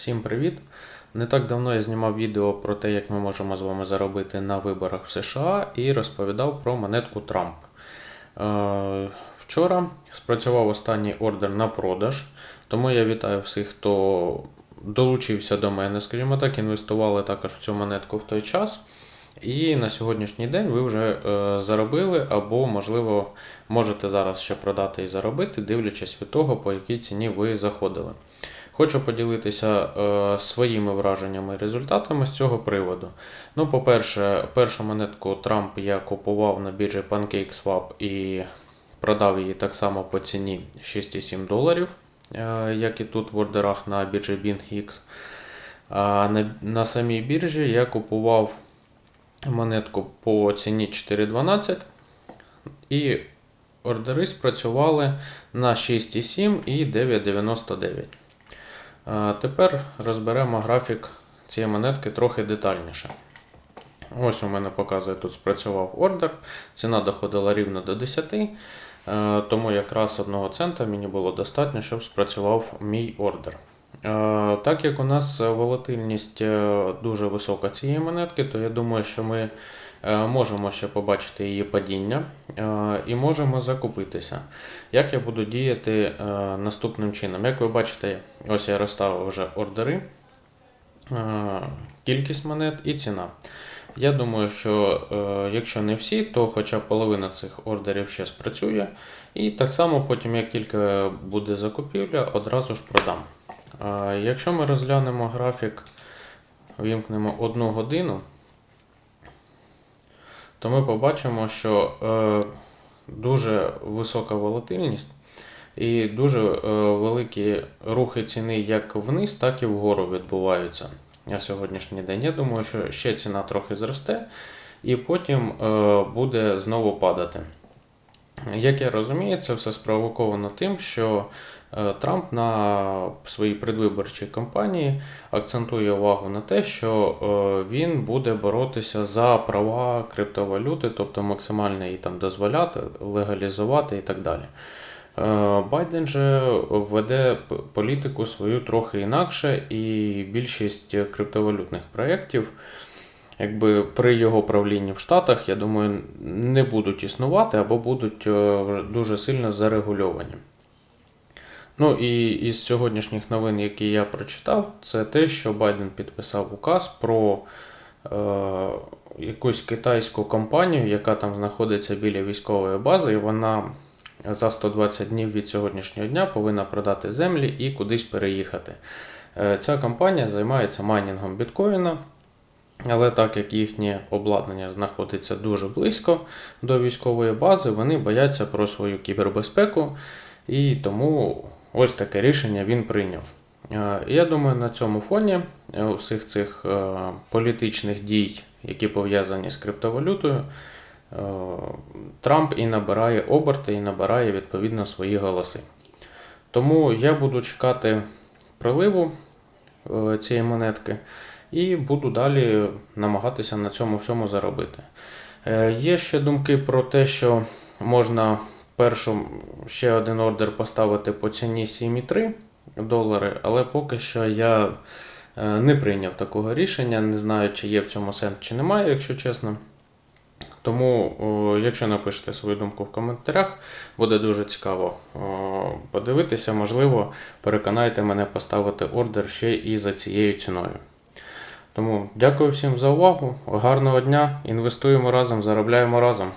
Всім привіт! Не так давно я знімав відео про те, як ми можемо з вами заробити на виборах в США і розповідав про монетку Трамп. Е, Вчора спрацював останній ордер на продаж, тому я вітаю всіх, хто долучився до мене, скажімо так, інвестували також в цю монетку в той час. І на сьогоднішній день ви вже е, заробили, або, можливо, можете зараз ще продати і заробити, дивлячись від того, по якій ціні ви заходили. Хочу поділитися е, своїми враженнями і результатами з цього приводу. Ну, по-перше, першу монетку Трамп я купував на біржі PancakeSwap і продав її так само по ціні 6,7 доларів, е, як і тут в ордерах на біржі BingX. А на, на самій біржі я купував монетку по ціні 4,12 і ордери спрацювали на 6,7 і 9,99. Тепер розберемо графік цієї монетки трохи детальніше. Ось у мене показує тут спрацював ордер. Ціна доходила рівно до 10, е, тому якраз 1 цента мені було достатньо, щоб спрацював мій ордер. Е, Так як у нас волатильність е, дуже висока цієї монетки, то я думаю, що ми можемо ще побачити її падіння е, і можемо закупитися. Як я буду діяти е, наступним чином? Як ви бачите, ось я розставив вже ордери, е, кількість монет і ціна. Я думаю, що е, якщо не всі, то хоча половина цих ордерів ще спрацює. І так само потім, як тільки буде закупівля, одразу ж продам. Е, Якщо ми розглянемо графік, вімкнемо одну годину, то ми побачимо, що е, дуже висока волатильність і дуже е, великі рухи ціни як вниз, так і вгору відбуваються на сьогоднішній день. Я думаю, що ще ціна трохи зросте і потім е, буде знову падати. Як я розумію, це все спровоковано тим, що Трамп на своїй предвиборчій кампанії акцентує увагу на те, що е, він буде боротися за права криптовалюти, тобто максимально її там дозволяти, легалізувати і так далі. Е, Байден же веде політику свою трохи інакше, і більшість криптовалютних проєктів, якби при його правлінні в Штатах, я думаю, не будуть існувати або будуть е, дуже сильно зарегульовані. Ну і із сьогоднішніх новин, які я прочитав, це те, що Байден підписав указ про е, якусь китайську компанію, яка там знаходиться біля військової бази, і вона за 120 днів від сьогоднішнього дня повинна продати землі і кудись переїхати. Е, Ця компанія займається майнінгом біткоїна, але так як їхнє обладнання знаходиться дуже близько до військової бази, вони бояться про свою кібербезпеку, і тому ось таке рішення він прийняв. Е, Я думаю, на цьому фоні е, всіх цих е, політичних дій, які пов'язані з криптовалютою, Трамп і набирає оберти, і набирає відповідно свої голоси. Тому я буду чекати приливу цієї монетки і буду далі намагатися на цьому всьому заробити. Є ще думки про те, що можна першу ще один ордер поставити по ціні 7,3 долари, але поки що я е, не прийняв такого рішення, не знаю, чи є в цьому сенс, чи немає, якщо чесно. Тому, якщо напишете свою думку в коментарях, буде дуже цікаво подивитися. Можливо, переконайте мене поставити ордер ще і за цією ціною. Тому дякую всім за увагу. Гарного дня. Інвестуємо разом, заробляємо разом.